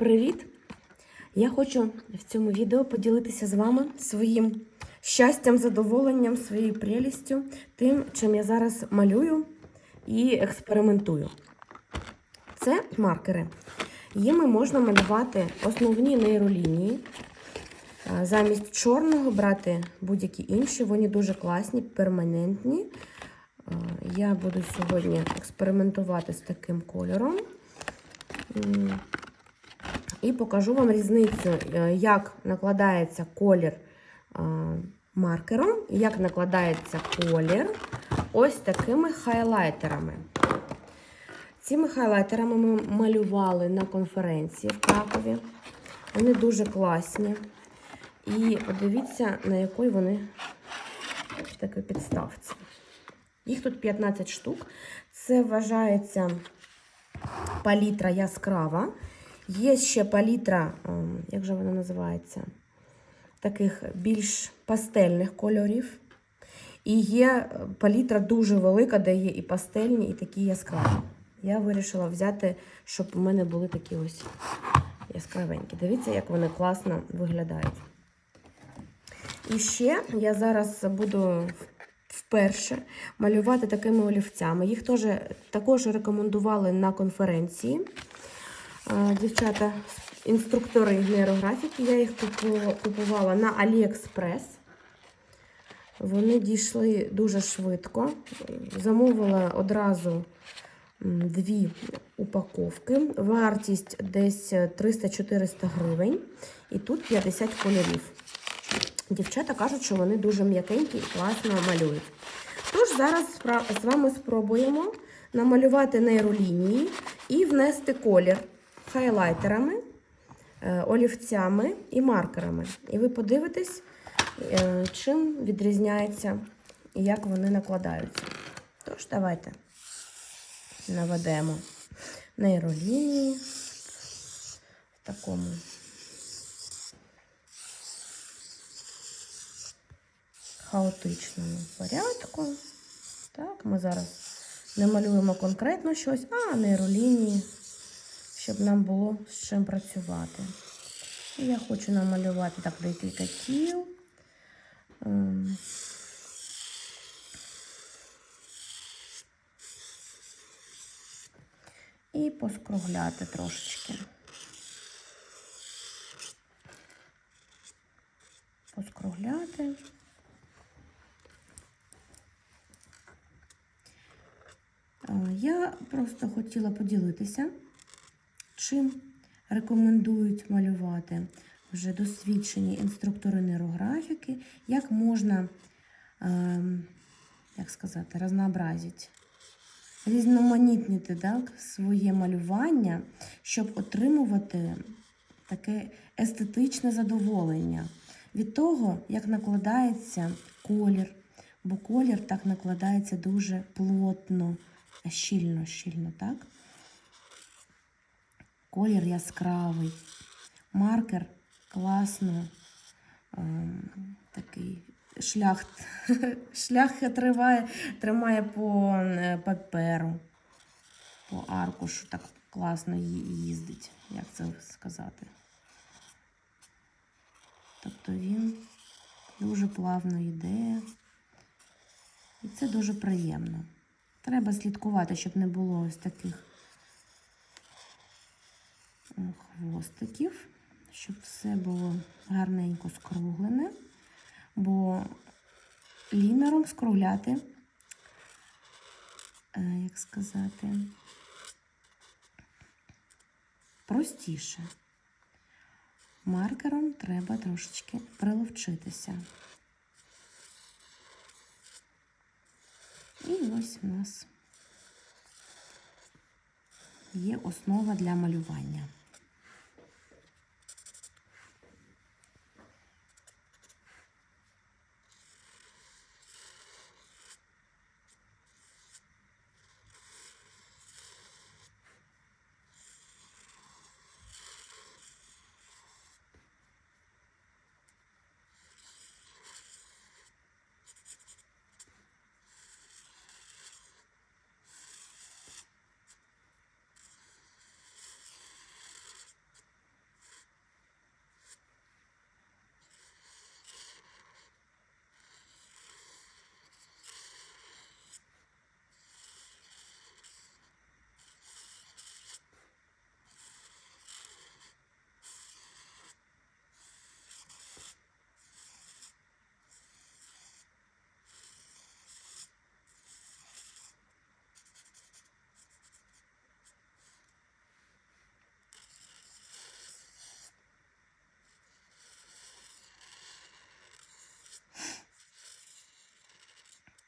Привіт! Я хочу в цьому відео поділитися з вами своїм щастям, задоволенням, своєю прелістю, тим, чим я зараз малюю і експериментую. Це маркери. Їми можна малювати основні нейролінії. Замість чорного брати будь-які інші, вони дуже класні, перманентні. Я буду сьогодні експериментувати з таким кольором. І покажу вам різницю, е, як накладається колір маркером, і як накладається колір ось такими хайлайтерами. Цими хайлайтерами ми малювали на конференції в Кракові. Вони дуже класні. І подивіться, на якій вони такій підставці. Їх тут 15 штук. Це вважається палітра яскрава. Є ще палітра, ем, як же вона називається? Таких більш пастельних кольорів. І є палітра дуже велика, де є і пастельні, і такі яскраві. Я вирішила взяти, щоб у мене були такі ось яскравенькі. Дивіться, як вони класно виглядають. І ще я зараз буду вперше малювати такими олівцями. Їх теж також рекомендували на конференції. Дівчата, інструктори нейрографіки, я їх купувала на AliExpress. Вони дійшли дуже швидко. Замовила одразу дві упаковки. Вартість десь 300-400 гривень. І тут 50 кольорів. Дівчата кажуть, що вони дуже м'якенькі і класно малюють. Тож зараз з вами спробуємо намалювати нейролінії і внести колір хайлайтерами, е, олівцями і маркерами. І ви подивитесь, е, чим відрізняється і як вони накладаються. Тож, давайте наведемо нейролінії в такому хаотичному порядку. Так, ми зараз не малюємо конкретно щось, а нейролінії, щоб нам було з чим працювати. Я хочу намалювати так декілька кіл. Ем. І поскругляти трошечки. Поскругляти. Е, Я просто хотіла поділитися, чим рекомендують малювати вже досвідчені інструктори нейрографіки, як можна, ем, як сказати, разнообразити, різноманітнити так, своє малювання, щоб отримувати таке естетичне задоволення від того, як накладається колір, бо колір так накладається дуже плотно щільно, щільно, так? Колір яскравий, маркер класно ем, такий шлях, шлях триває, тримає по е, паперу, по аркушу, так класно їздить, як це сказати. Тобто він дуже плавно йде, і це дуже приємно. Треба слідкувати, щоб не було ось таких хвостиків, щоб все було гарненько скруглене, бо лінером скругляти, е, як сказати, простіше. Маркером треба трошечки приловчитися. І ось у нас є основа для малювання.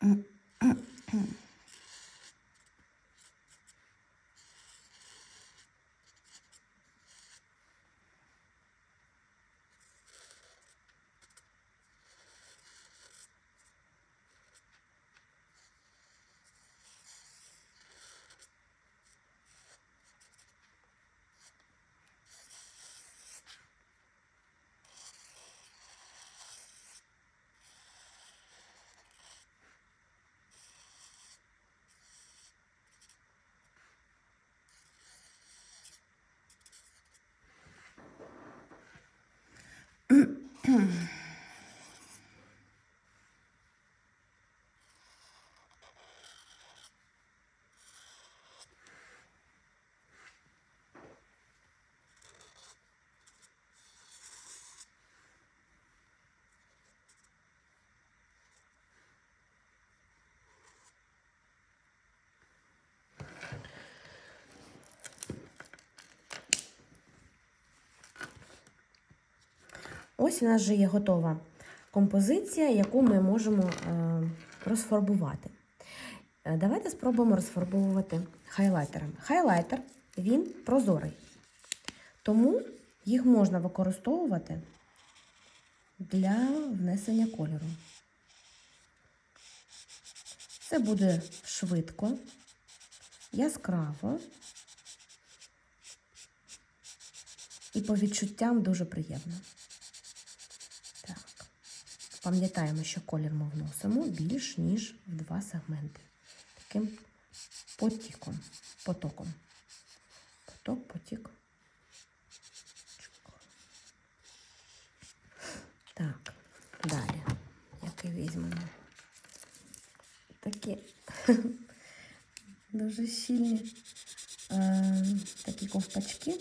Mm. Hmm. Ось у нас вже є готова композиція, яку ми можемо е, розфарбувати. Е, Давайте спробуємо розфарбовувати хайлайтером. Хайлайтер він прозорий, тому їх можна використовувати для внесення кольору. Це буде швидко, яскраво і по відчуттям дуже приємно. Пам'ятаємо, що колір ми вносимо більш ніж в два сегменти. Таким потіком, потоком. Поток, потік. Так, далі. Який візьмемо? Такі дуже щільні е, такі ковпачки.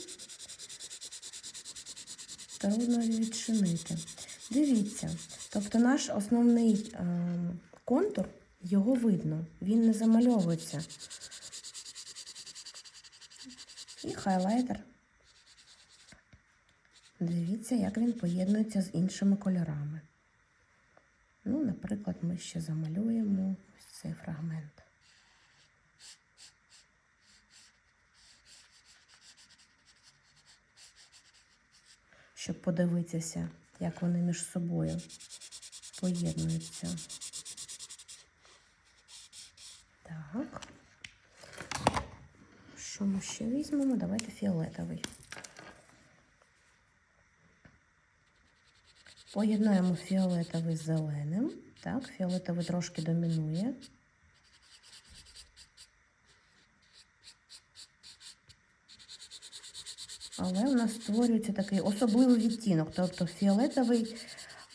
Трудно відчинити. Дивіться, тобто наш основний е, контур, його видно, він не замальовується. І хайлайтер. Дивіться, як він поєднується з іншими кольорами. Ну, наприклад, ми ще замалюємо ось цей фрагмент. Щоб подивитися, як вони між собою поєднуються. Так. Що ми ще візьмемо? Давайте фіолетовий. Поєднаємо фіолетовий з зеленим. Так, фіолетовий трошки домінує. Але у нас створюється такий особливий відтінок. Тобто фіолетовий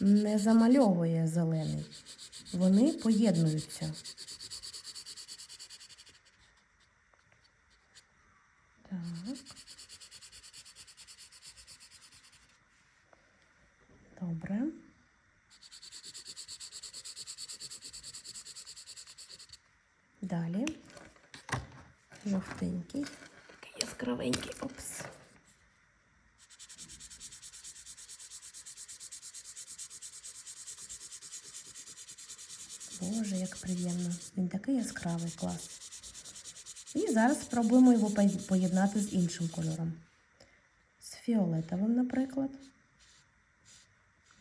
не замальовує зелений. Вони поєднуються. Так. Добре. Далі. Жовтенький. Яскравенький. Опс. Боже, як приємно. Він такий яскравий клас. І зараз спробуємо його поєднати з іншим кольором. З фіолетовим, наприклад.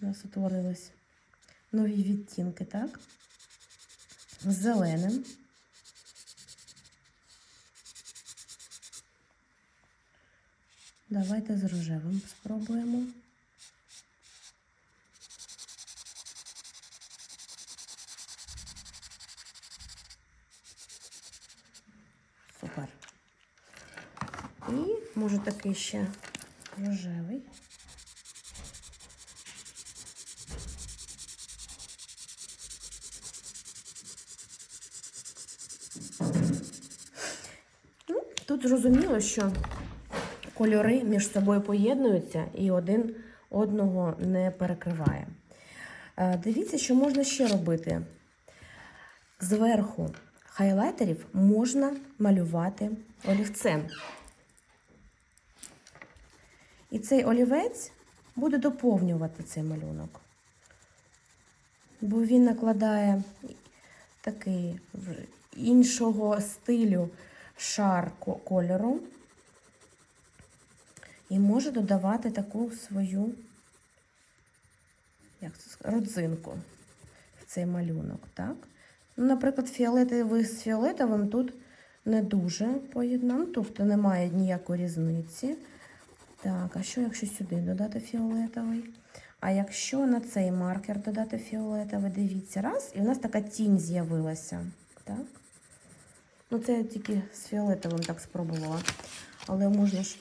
У нас утворились нові відтінки, так? З зеленим. Давайте з рожевим спробуємо. Супер. І може такий ще рожевий. Ну, тут зрозуміло, що кольори між собою поєднуються і один одного не перекриває. Е, Дивіться, що можна ще робити. Зверху хайлайтерів можна малювати олівцем. І цей олівець буде доповнювати цей малюнок. Бо він накладає такий іншого стилю шар кольору і може додавати таку свою як це родзинку в цей малюнок. Так? Ну, наприклад, фіолетовий з фіолетовим тут не дуже поєднано, тобто немає ніякої різниці. Так, а що якщо сюди додати фіолетовий? А якщо на цей маркер додати фіолетовий, дивіться, раз, і в нас така тінь з'явилася. Так? Ну, це я тільки з фіолетовим так спробувала. Але можна ж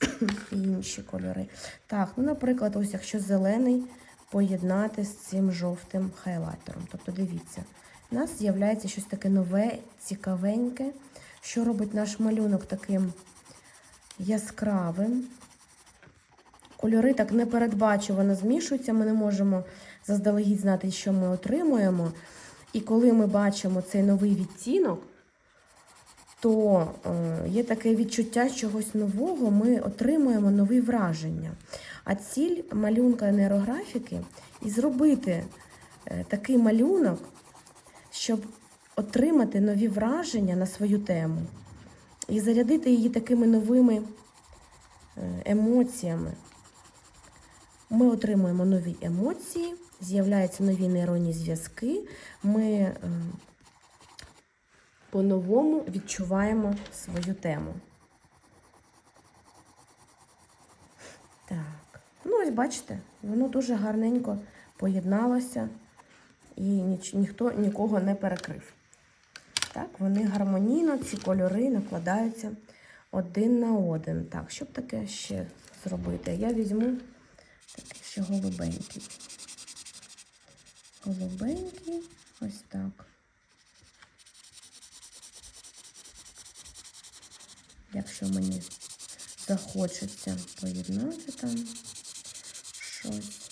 і інші кольори. Так, ну, наприклад, ось якщо зелений поєднати з цим жовтим хайлайтером. Тобто, дивіться, у нас з'являється щось таке нове, цікавеньке, що робить наш малюнок таким яскравим. Кольори так непередбачувано змішуються, ми не можемо заздалегідь знати, що ми отримуємо. І коли ми бачимо цей новий відтінок, то е, є таке відчуття чогось нового, ми отримуємо нові враження. А ціль малюнка нейрографіки і зробити е, такий малюнок, щоб отримати нові враження на свою тему і зарядити її такими новими е, емоціями. Ми отримуємо нові емоції, з'являються нові нейронні зв'язки. Ми е, по-новому відчуваємо свою тему. Так, ну ось бачите, воно дуже гарненько поєдналося і ніч, ніхто нікого не перекрив. Так, вони гармонійно, ці кольори накладаються один на один. Так, щоб таке ще зробити? Я візьму такий ще голубенький. Голубенький, ось так. Якщо мені захочеться поєднати там щось.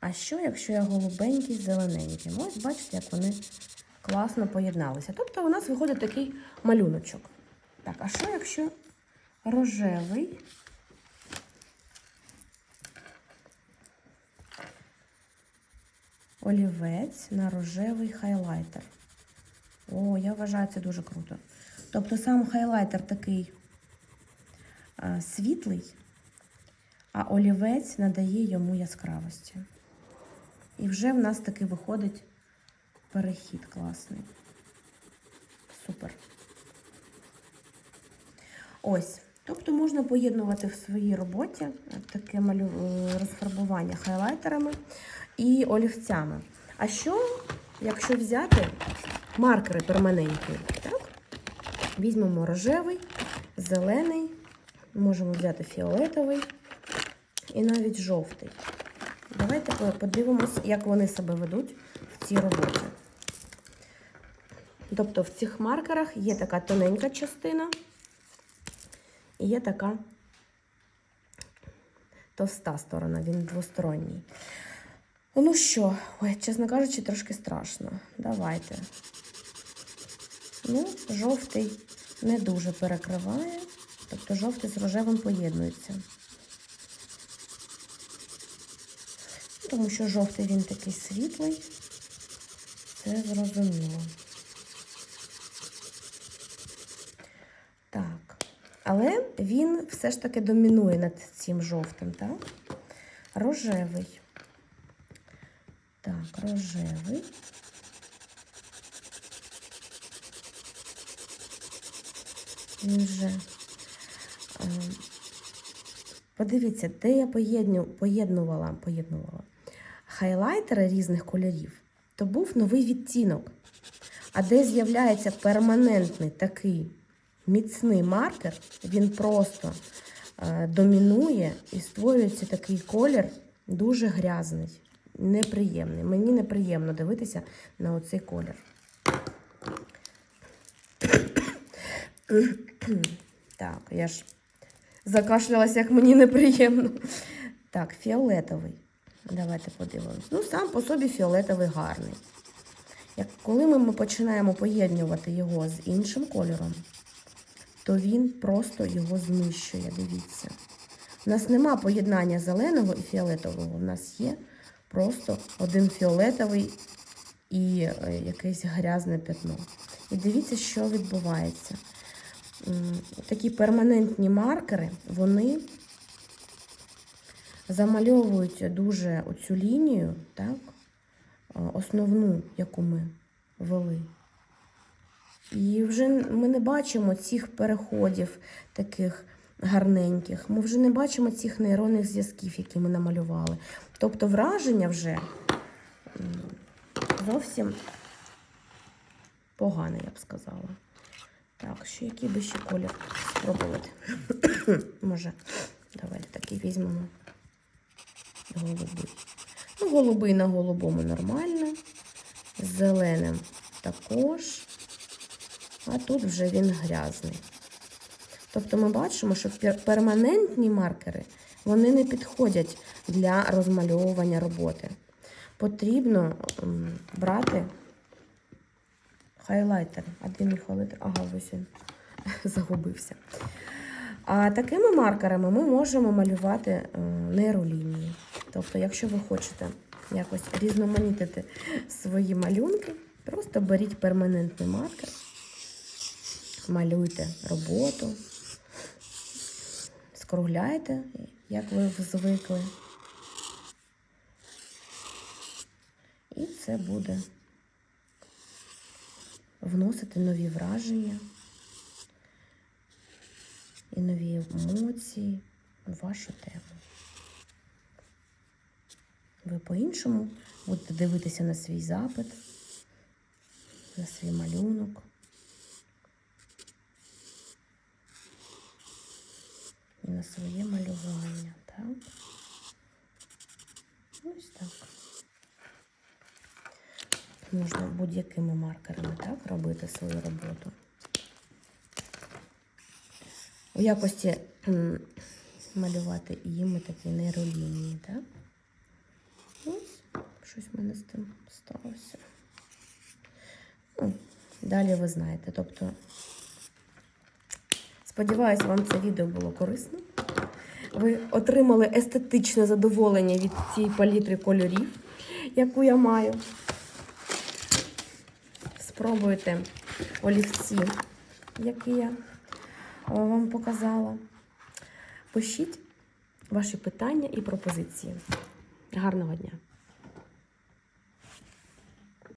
А що, якщо я голубенький з зелененьким? Ось бачите, як вони класно поєдналися. Тобто у нас виходить такий малюночок. Так, а що, якщо рожевий? Олівець на рожевий хайлайтер. О, я вважаю це дуже круто. Тобто сам хайлайтер такий а, світлий, а олівець надає йому яскравості. І вже в нас таки виходить перехід класний. Супер. Ось. Тобто можна поєднувати в своїй роботі таке е, розфарбування хайлайтерами і олівцями. А що, якщо взяти маркери перманентні? Так? Візьмемо рожевий, зелений, можемо взяти фіолетовий і навіть жовтий. Давайте подивимось, як вони себе ведуть в цій роботі. Тобто в цих маркерах є така тоненька частина і є така товста сторона, він двосторонній. Ну що, ой, чесно кажучи, трошки страшно. Давайте. Ну, жовтий не дуже перекриває, тобто жовтий з рожевим поєднується. Тому що жовтий він такий світлий, це зрозуміло. Так, але він все ж таки домінує над цим жовтим, так? Рожевий. Так, рожевий. Він вже. е, Подивіться, де я поєдню, поєднувала, поєднувала хайлайтери різних кольорів, то був новий відтінок. А де з'являється перманентний такий міцний маркер, він просто е, домінує і створюється такий колір дуже грязний, неприємний. Мені неприємно дивитися на оцей колір. Так, я ж закашлялася, як мені неприємно. Так, фіолетовий. Давайте подивимось. Ну, сам по собі фіолетовий гарний. Як коли ми, ми починаємо поєднувати його з іншим кольором, то він просто його знищує. Дивіться. У нас нема поєднання зеленого і фіолетового. У нас є просто один фіолетовий і е, якесь грязне пятно. І дивіться, що відбувається. Такі перманентні маркери, вони замальовують дуже оцю лінію, так, е, основну, яку ми вели. І вже ми не бачимо цих переходів таких гарненьких. Ми вже не бачимо цих нейронних зв'язків, які ми намалювали. Тобто враження вже зовсім погане, я б сказала. Так, що який би ще колір спробувати? Може, давайте такий візьмемо. голубий. Ну, голубий на голубому нормально. З зеленим також. А тут вже він грязний. Тобто ми бачимо, що перманентні маркери вони не підходять для розмальовування роботи. Потрібно брати хайлайтер. А де? Ага, ось він загубився. А такими маркерами ми можемо малювати е, нейролінії. Тобто, якщо ви хочете якось різноманітити свої малюнки, просто беріть перманентний маркер, малюйте роботу, скругляйте, як ви звикли. І це буде вносити нові враження і нові емоції у вашу тему. Ви по-іншому будете дивитися на свій запит, на свій малюнок. На своє малювання, так? Ось так. Можна будь-якими маркерами так робити свою роботу. У якості малювати їми такі нейролінії, так? Ось, щось в мене з тим сталося. Ну, далі ви знаєте. Тобто, сподіваюся, вам це відео було корисно. Ви отримали естетичне задоволення від цієї палітри кольорів, яку я маю. Спробуйте олівці, які я е, вам показала. Пишіть ваші питання і пропозиції. Гарного дня!